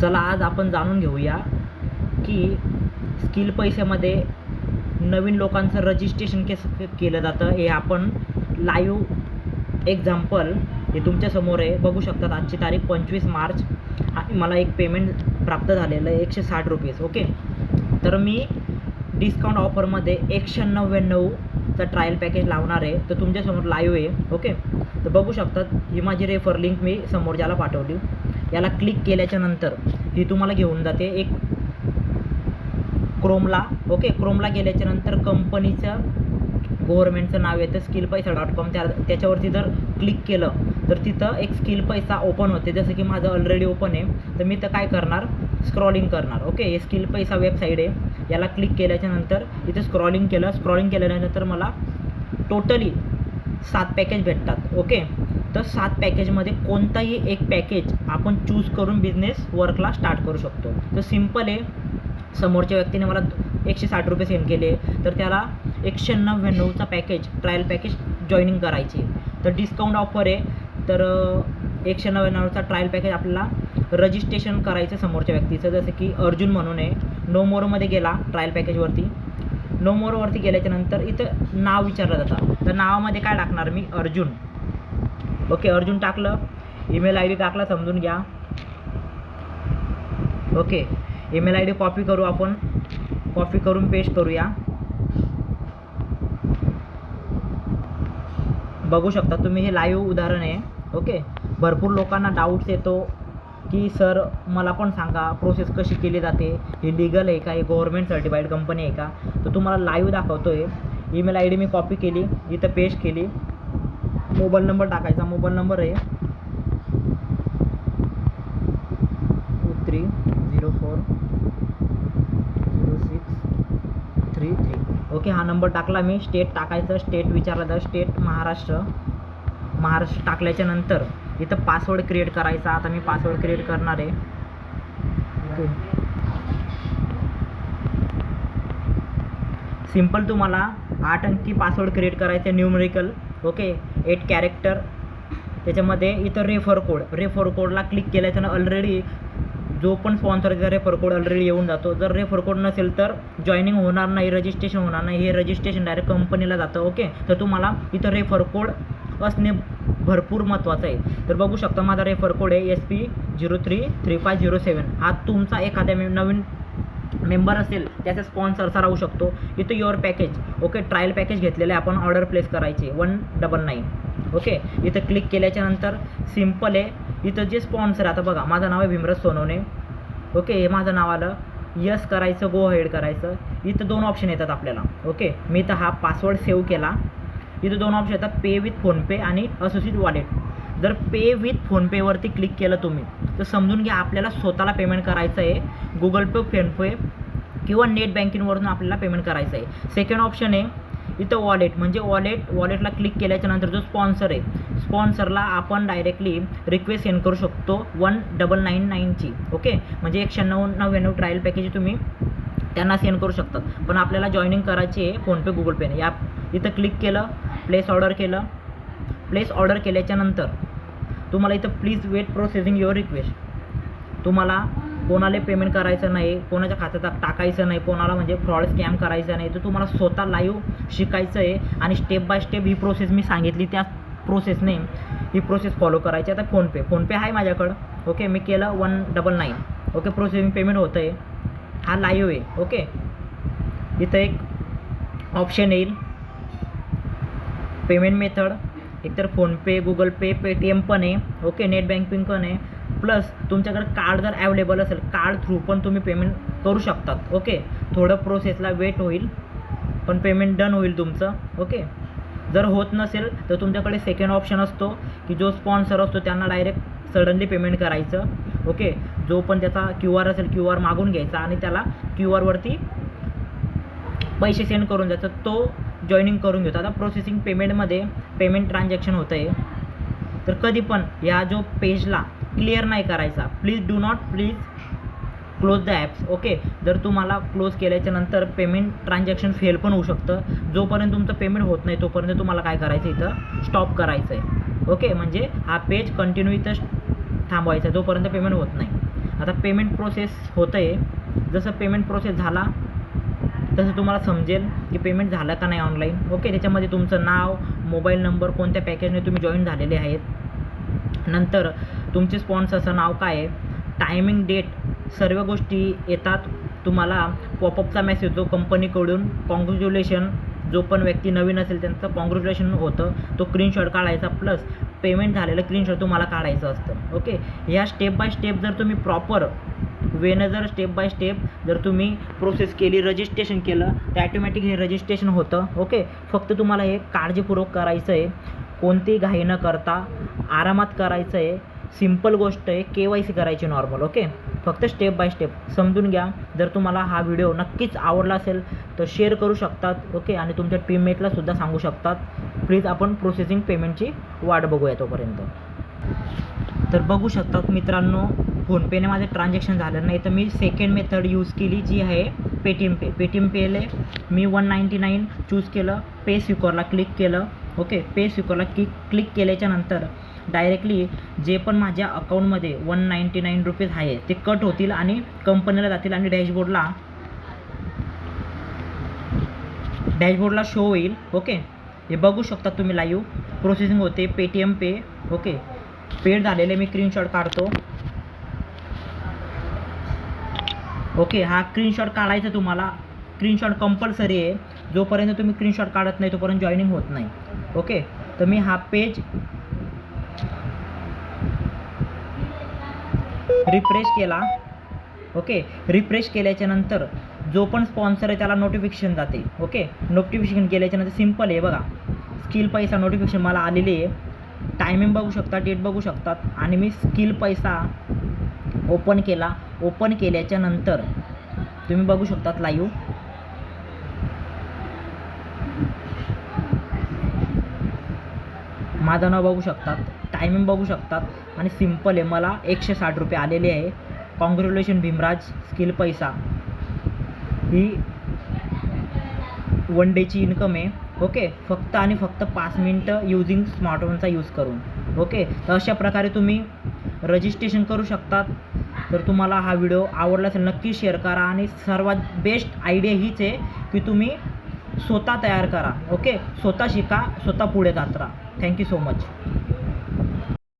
चला आज आपण जाणून घेऊया की स्किल पैशामध्ये नवीन लोकांचं रजिस्ट्रेशन कसं केलं जातं. हे आपण लाईव्ह एक्झाम्पल हे तुमच्यासमोर आहे. बघू शकतात आजची तारीख पंचवीस मार्च. आणि मला एक पेमेंट प्राप्त झालेलं आहे एकशे साठ रुपीज ओके? तर मी डिस्काउंट ऑफरमध्ये एकशे नव्याण्णवचा ट्रायल पॅकेज लावणार आहे. तर तुमच्यासमोर लाईव्ह आहे. ओके? तर बघू शकतात ही माझी रेफर लिंक मी समोरच्याला पाठवली. याला क्लिक केल्याच्यानंतर ही तुम्हाला घेऊन जाते एक क्रोमला ओके क्रोमला गेल्याच्यानंतर कंपनीचं गव्हर्मेंटचं नाव येतं स्किल पैसा डॉट कॉम त्या त्याच्यावरती जर क्लिक केलं तर तिथं एक स्किल पैसा ओपन होते. जसं की माझं ऑलरेडी ओपन आहे तर मी तर काय करणार? स्क्रॉलिंग करणार. ओके हे स्किल पैसा वेबसाईट आहे. याला क्लिक केल्याच्यानंतर इथे स्क्रॉलिंग केलं. स्क्रॉलिंग केल्यानंतर मला टोटली सात पॅकेज भेटतात. ओके तर सात पॅकेजमध्ये कोणताही एक पॅकेज आपण चूज करून बिझनेस वर्कला स्टार्ट करू शकतो. तर सिंपल आहे. समोरच्या व्यक्तीने मला एकशे साठ रुपये सेंड केले तर त्याला एकशे नव्याण्णवचा पॅकेज ट्रायल पॅकेज जॉईनिंग करायची तर डिस्काउंट ऑफर आहे. तर एकशे नव्याण्णवचा ट्रायल पॅकेज आपल्याला रजिस्ट्रेशन करायचं समोरच्या व्यक्तीचं. जसं की अर्जुन म्हणून आहे. नो मोरमध्ये गेला ट्रायल पॅकेजवरती नो मोरवरती गेल्याच्यानंतर इथं नाव विचारलं जातं. तर नावामध्ये काय टाकणार मी? अर्जुन. ओके अर्जुन टाकलं. ईमेल आय डी टाकला समजून घ्या. Okay email I D copy करू आपण. कॉपी करून पेस्ट करूया. बघू शकता तुम्ही हे लाईव्ह उदाहरण आहे. ओके भरपूर लोकांना डाऊट्स येतो की सर मला पण सांगा प्रोसेस कशी केली जाते? ही लिगल आहे का? ही गव्हर्मेंट सर्टिफाईड कंपनी आहे का? तर तुम्हाला लाईव्ह दाखवतो आहे ईमेल आय डी मी कॉपी केली इथं पेस्ट केली. मोबाईल नंबर टाकायचा. मोबाईल नंबर आहे. Two three zero four zero six three three okay हा नंबर टाकला मी. स्टेट टाकायचं. स्टेट विचारलं तर स्टेट महाराष्ट्र. महाराष्ट्र टाकल्याच्या नंतर इथं पासवर्ड क्रिएट करायचा. आता मी पासवर्ड क्रिएट करणार आहे. ओके सिंपल तुम्हाला आठ अंकी पासवर्ड क्रिएट करायचं. Numerical okay? एट कॅरेक्टर त्याच्यामध्ये इथं रेफर कोड रेफर कोडला क्लिक केल्याच्यानं ऑलरेडी जो पण स्पॉन्सरचा रेफर कोड ऑलरेडी येऊन जातो. जर रेफर कोड नसेल तर जॉईनिंग होणार नाही रजिस्ट्रेशन होणार नाही हे रजिस्ट्रेशन डायरेक्ट कंपनीला जातं ओके? तर तुम्हाला इथं रेफर कोड असणे भरपूर महत्त्वाचं आहे. तर बघू शकता माझा रेफर कोड आहे S P zero three three five zero seven हा तुमचा एखाद्या नवीन मेंबर असेल त्याचा स्पॉन्सरचा राहू शकतो. इथं your package okay trial package घेतलेलं आहे आपण ऑर्डर प्लेस करायची. वन डबल नाईन ओके इथं क्लिक केल्याच्यानंतर सिंपल आहे. इथं जे स्पॉन्सर आता बघा माझं नाव आहे भीमरस सोनवणे ओके हे माझं नाव आलं. यस करायचं गो हेड करायचं. इथं दोन ऑप्शन येतात आपल्याला ओके मी तर हा पासवर्ड सेव्ह केला. इथं दोन ऑप्शन येतात पे विथ फोनपे आणि असोसिएट वॉलेट जर पे विथ फोनपेवरती क्लिक केलं तुम्ही तर समजून घ्या आपल्याला स्वतःला पेमेंट करायचं आहे. गुगल पे फोनपे किंवा नेट बँकिंगवरून आपल्याला पेमेंट करायचं आहे. सेकंड ऑप्शन आहे इथं वॉलेट म्हणजे वॉलेट वॉलेटला क्लिक केल्याच्यानंतर जो स्पॉन्सर आहे स्पॉन्सरला आपण डायरेक्टली रिक्वेस्ट सेंड करू शकतो वन डबल नाईन नाईनची ओके म्हणजे एकशे नऊ नव्याण्णव ट्रायल पॅकेज तुम्ही त्यांना सेंड करू शकतात. पण आपल्याला जॉईनिंग करायची आहे फोनपे गुगल पेने या इथं क्लिक केलं प्लेस ऑर्डर केलं. प्लेस ऑर्डर केल्याच्यानंतर तुम्हाला इथं please wait processing your request तुम्हाला कोणाला पेमेंट करायचं नाही कोणाच्या खात्यात टाकायचं नाही कोणाला म्हणजे फ्रॉड स्कॅम करायचं नाही. तर तुम्हाला स्वतः लाईव्ह शिकायचं आहे आणि स्टेप बाय स्टेप ही प्रोसेस मी सांगितली त्या प्रोसेसने ही प्रोसेस फॉलो करायची. आता फोनपे फोनपे आहे माझ्याकडं. ओके मी केलं one double nine okay processing payment होतं आहे हा लाईव्ह आहे. ओके इथं एक ऑप्शन येईल. पेमेंट मेथड एकतर फोनपे गुगल पे पेटीएम पण आहे. ओके नेट बँकिंग पण आहे. प्लस तुमच्याकडे कार्ड जर अवेलेबल असेल कार्ड थ्रू पण तुम्ही पेमेंट करू शकतात ओके थोडं प्रोसेसला वेट होईल पण पेमेंट डन होईल तुमचं ओके जर होत नसेल तर तुमच्याकडे सेकंड ऑप्शन असतो की जो स्पॉन्सर असतो त्यांना डायरेक्ट सडनली पेमेंट करायचं ओके जो पण त्याचा क्यू आर असेल क्यू आर मागून घ्यायचा आणि त्याला क्यू आरवरती पैसे सेंड करून द्यायचं तो जॉईनिंग करून घेतो. आता प्रोसेसिंग पेमेंटमध्ये पेमेंट ट्रान्झॅक्शन होतं आहे तर कधी पण या जो पेजला क्लिअर नाही करायचा please do not please close the apps okay जर तुम्हाला क्लोज केल्याच्यानंतर पेमेंट ट्रान्झॅक्शन फेल पण होऊ शकतं. जोपर्यंत तुमचं पेमेंट होत नाही तोपर्यंत तुम्हाला काय करायचं इथं? स्टॉप करायचं आहे. ओके म्हणजे हा पेज कंटिन्यू इथं थांबवायचा आहे जोपर्यंत पेमेंट होत नाही. आता पेमेंट प्रोसेस होतं आहे जसं पेमेंट प्रोसेस झाला तसं तुम्हाला समजेल की पेमेंट झालं का नाही ऑनलाईन ओके त्याच्यामध्ये तुमचं नाव मोबाईल नंबर कोणत्या पॅकेजने तुम्ही जॉईन झालेले आहेत. नंतर तुमचे स्पॉन्सरचं नाव काय आहे. टायमिंग डेट सर्व गोष्टी येतात तुम्हाला पॉपअपचा मेसेज जो कंपनीकडून कॉन्ग्रॅच्युलेशन जो पण व्यक्ती नवीन असेल त्यांचं कॉन्ग्रॅच्युलेशन होतं तो स्क्रीनशॉट काढायचा प्लस पेमेंट झालेलं स्क्रीनशॉट तुम्हाला काढायचं असतं. ओके ह्या स्टेप बाय स्टेप जर तुम्ही प्रॉपर वेनं जर स्टेप बाय स्टेप जर तुम्ही प्रोसेस केली रजिस्ट्रेशन केलं तर ॲटोमॅटिक हे रजिस्ट्रेशन होतं. ओके फक्त तुम्हाला हे काळजीपूर्वक करायचं आहे कोणतीही घाई न करता आरामात करायचं आहे सिंपल गोष्ट आहे के वाय सी करायची नॉर्मल ओके फक्त स्टेप बाय स्टेप समजून घ्या. जर तुम्हाला हा व्हिडिओ नक्कीच आवडला असेल तर शेअर करू शकतात ओके आणि तुमच्या टीममेटला सुद्धा सांगू शकतात. प्लीज आपण प्रोसेसिंग पेमेंटची वाट बघूया तोपर्यंत. तर बघू शकतात मित्रांनो फोनपेने माझं ट्रान्झॅक्शन झालं. नाही तर मी सेकंड मेथड यूज केली जी आहे पेटीएम पे पेटीएम पेले मी वन नाईंटी नाईन चूज केलं पे स्विकॉरला क्लिक केलं. ओके पे स्विकॉरला क्लिक क्लिक केल्याच्यानंतर डायरेक्टली जे पण माझ्या अकाउंटमध्ये वन नाईंटी नाईन रुपीज आहे ते कट होतील आणि कंपनीला जातील आणि डॅशबोर्डला डॅशबोर्डला शो होईल. ओके हे बघू शकता तुम्ही लाईव्ह प्रोसेसिंग होते पेटीएम पे ओके पेड झालेले मी स्क्रीनशॉट काढतो. ओके हा स्क्रीनशॉट काढायचा तुम्हाला. स्क्रीनशॉट कंपल्सरी आहे. जोपर्यंत तुम्ही स्क्रीनशॉट काढत नाही तोपर्यंत जॉईनिंग होत नाही. ओके तर मी हा पेज रिफ्रेश केला. ओके रिफ्रेश केल्याच्यानंतर जो पण स्पॉन्सर आहे त्याला नोटिफिकेशन जाते. ओके नोटिफिकेशन केल्याच्यानंतर सिंपल आहे बघा. स्किल पैसा नोटिफिकेशन मला आलेली आहे. टायमिंग बघू शकता डेट बघू शकतात. आणि मी स्किल पैसा ओपन केला. ओपन केल्याच्यानंतर तुम्ही बघू शकतात लाईव्ह माझं नाव बघू शकतात टायमिंग बघू शकतात आणि सिंपल आहे. मला एकशे साठ रुपये आलेले आहे. Congratulation Bhimraj Skill Paisa. ही वन डेची इन्कम आहे. ओके फक्त आणि फक्त पाच मिनटं युजिंग स्मार्टफोनचा यूज करून. ओके तर अशा प्रकारे तुम्ही रजिस्ट्रेशन करू शकतात. तर तुम्हाला हा व्हिडिओ आवडला असेल नक्की शेअर करा. आणि सर्वात बेस्ट आयडिया हीच आहे की तुम्ही स्वतः तयार करा ओके स्वतः शिका स्वतः पुढे जात राहा थँक्यू सो मच